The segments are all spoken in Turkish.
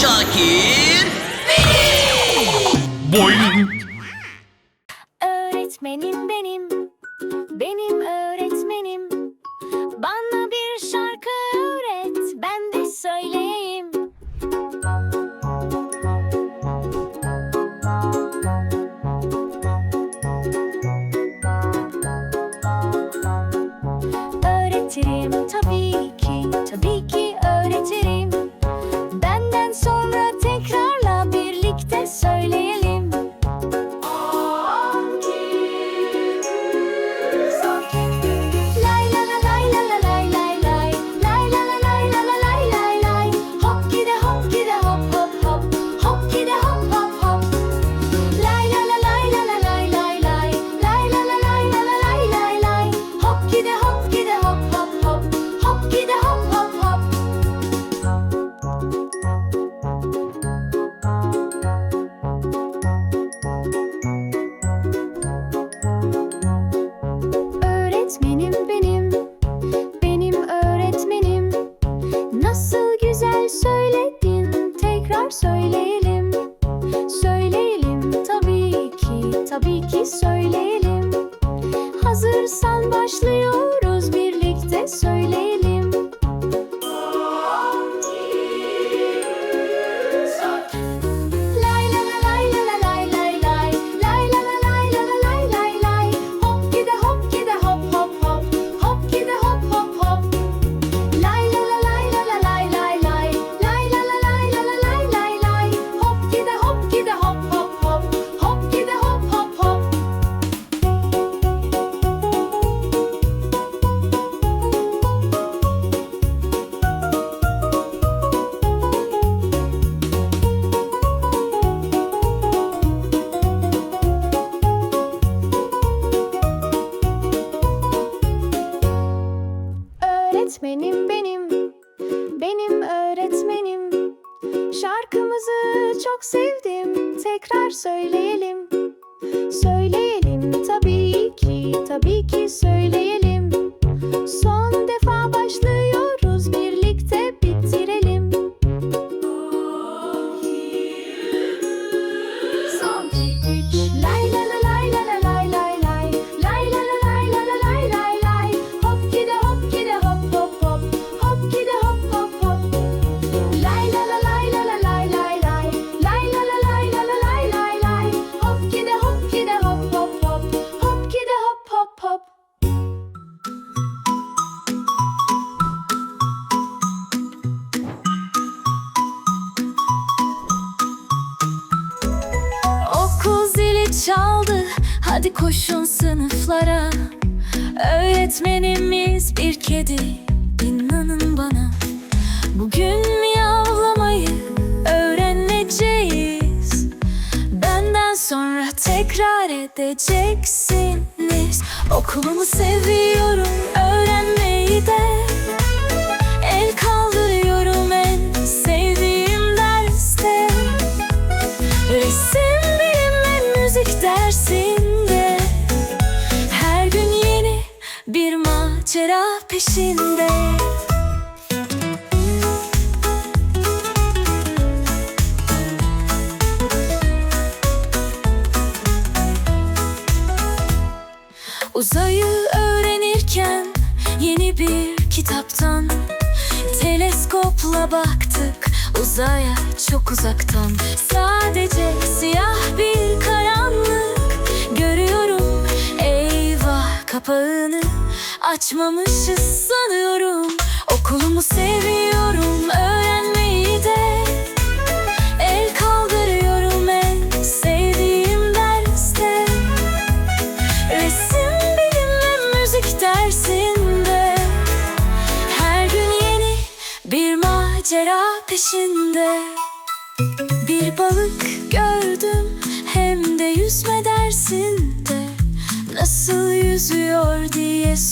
Şakir Boing. Öğretmenim benim, benim öğretmenim. Öğretmenimiz bir kedi İnanın bana. Bugün miyavlamayı öğreneceğiz. Benden sonra tekrar edeceksiniz. Okulumu seviyorum öğrenmeyi de macera peşinde. Uzayı öğrenirken yeni bir kitaptan Teleskopla baktık uzaya çok uzaktan. Sadece siyah bir karanlık Görüyorum eyvah kapağını. Açmamışız sanıyorum. Okulumu seviyorum Öğrenme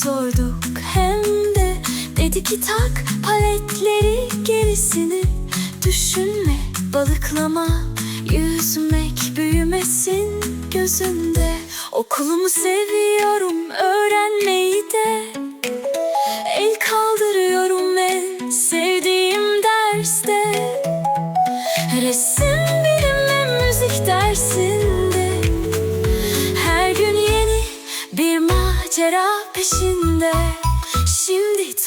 sorduk hem de. Dedi ki tak paletleri gerisini. Düşünme balıklama Yüzmek büyümesin gözünde. Okulumu seviyorum öğrenmeyi de.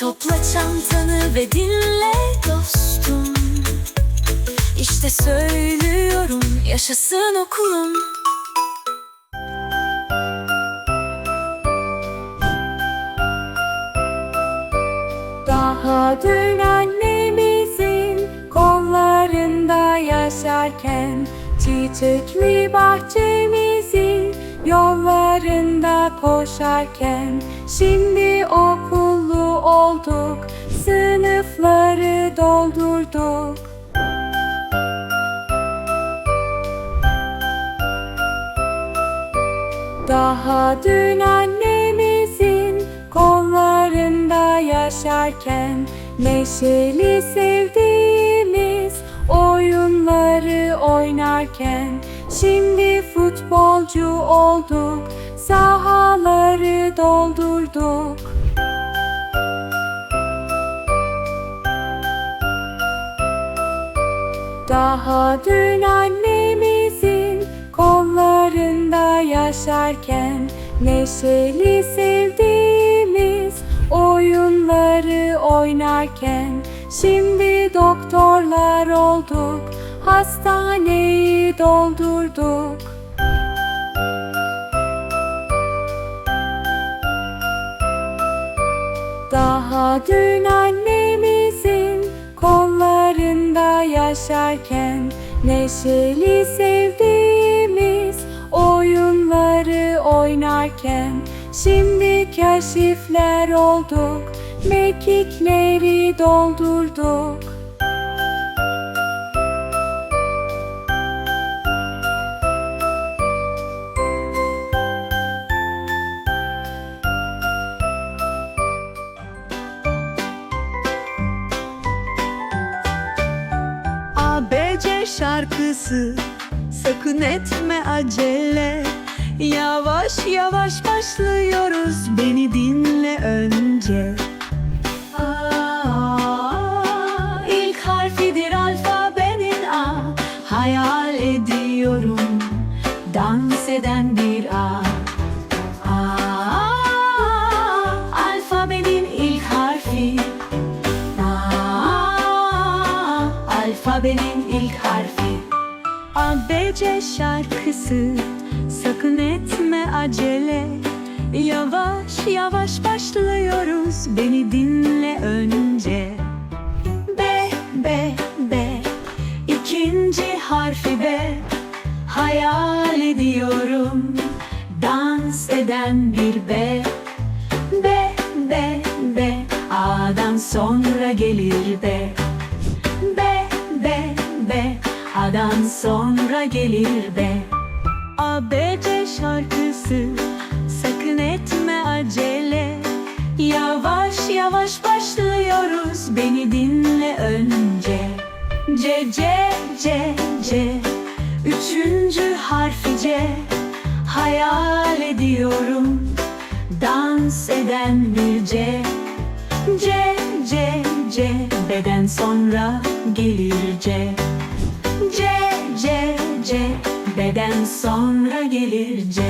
Topla çantanı ve dinle dostum. İşte söylüyorum yaşasın okulum. Daha dün annemizin kollarında yaşarken Çiçekli bahçemizin yollarında koşarken Şimdi olduk, sınıfları doldurduk. Daha dün annemizin kollarında yaşarken Neşeli sevdiğimiz oyunları oynarken Şimdi futbolcu olduk, sahaları doldurduk Daha dün annemizin kollarında yaşarken Neşeli sevdiğimiz oyunları oynarken Şimdi doktorlar olduk, hastaneyi doldurduk. Daha dün annemizin yaşarken Neşeli sevdiğimiz oyunları oynarken Şimdi kaşifler olduk, mekikleri doldurduk şarkısı Sakın etme acele. Yavaş yavaş başlıyoruz. Beni dinle önce. A, ilk harfidir alfabenin A. Hayal ediyorum Dans eden bir A, alfabenin ilk harfi ABC şarkısı. Sakın etme acele. Yavaş yavaş başlıyoruz. Beni dinle önce. B, B, B. İkinci harfi B. Hayal ediyorum. Dans eden bir B. B, B, B. A'dan sonra gelir B. B, B, B A'dan sonra gelir B ABC şarkısı Sakın etme acele. Yavaş yavaş başlıyoruz Beni dinle önce. C, C, C, C Üçüncü harfi C. Hayal ediyorum Dans eden bir C. C, C, C Beden sonra gelir C C, C, C. Beden sonra gelir C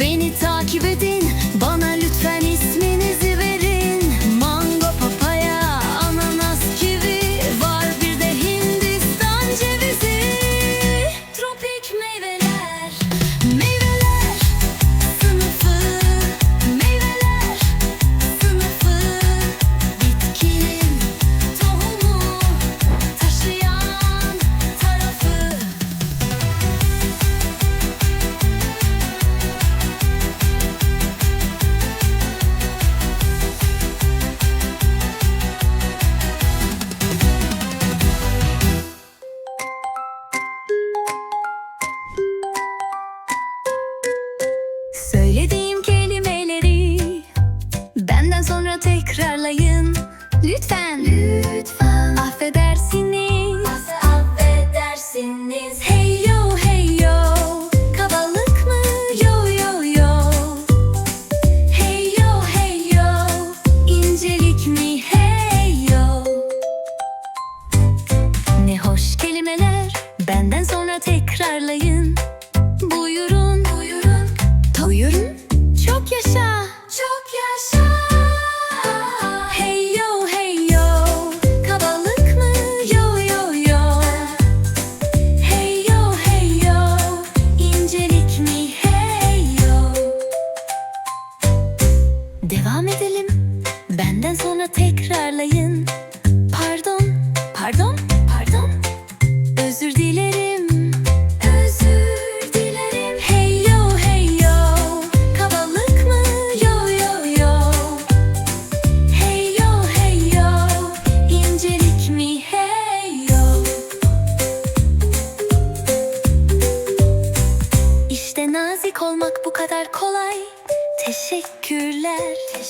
Beni takip edin Bana lütfen ismi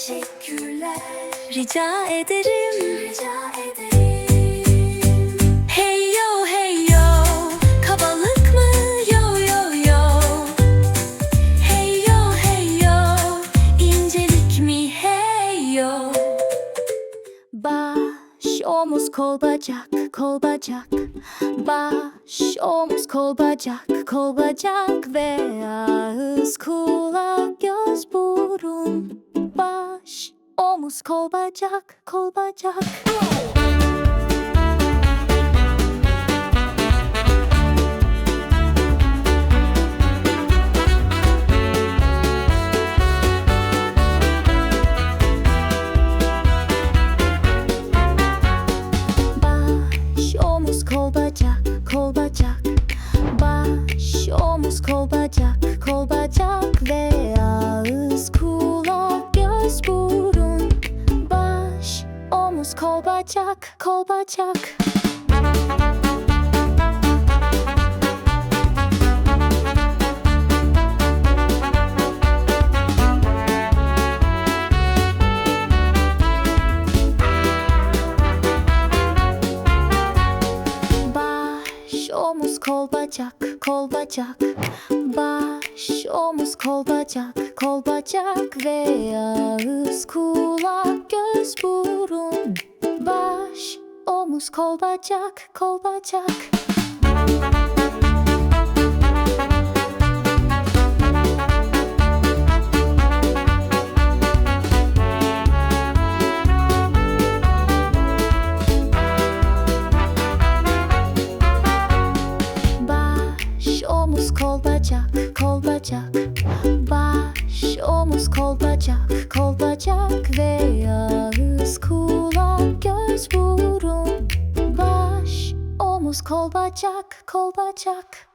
Teşekkürler. Rica ederim. Rica ederim. Hey yo hey yo. Kabalık mı? Yo yo yo. Hey yo hey yo. İncelik mi? Hey yo. Baş omuz kol bacak kol bacak. Baş omuz kol bacak kol bacak Ve ağız kulak göz burun. Bye. Şş, omuz kol bacak kol bacak. bacak, kol bacak, baş, omuz, kol bacak, kol bacak ve ağız, kulak, göz, burun, baş, omuz, kol bacak, kol bacak. bacak ve ağız kulak göz burun baş omuz kol bacak kol bacak.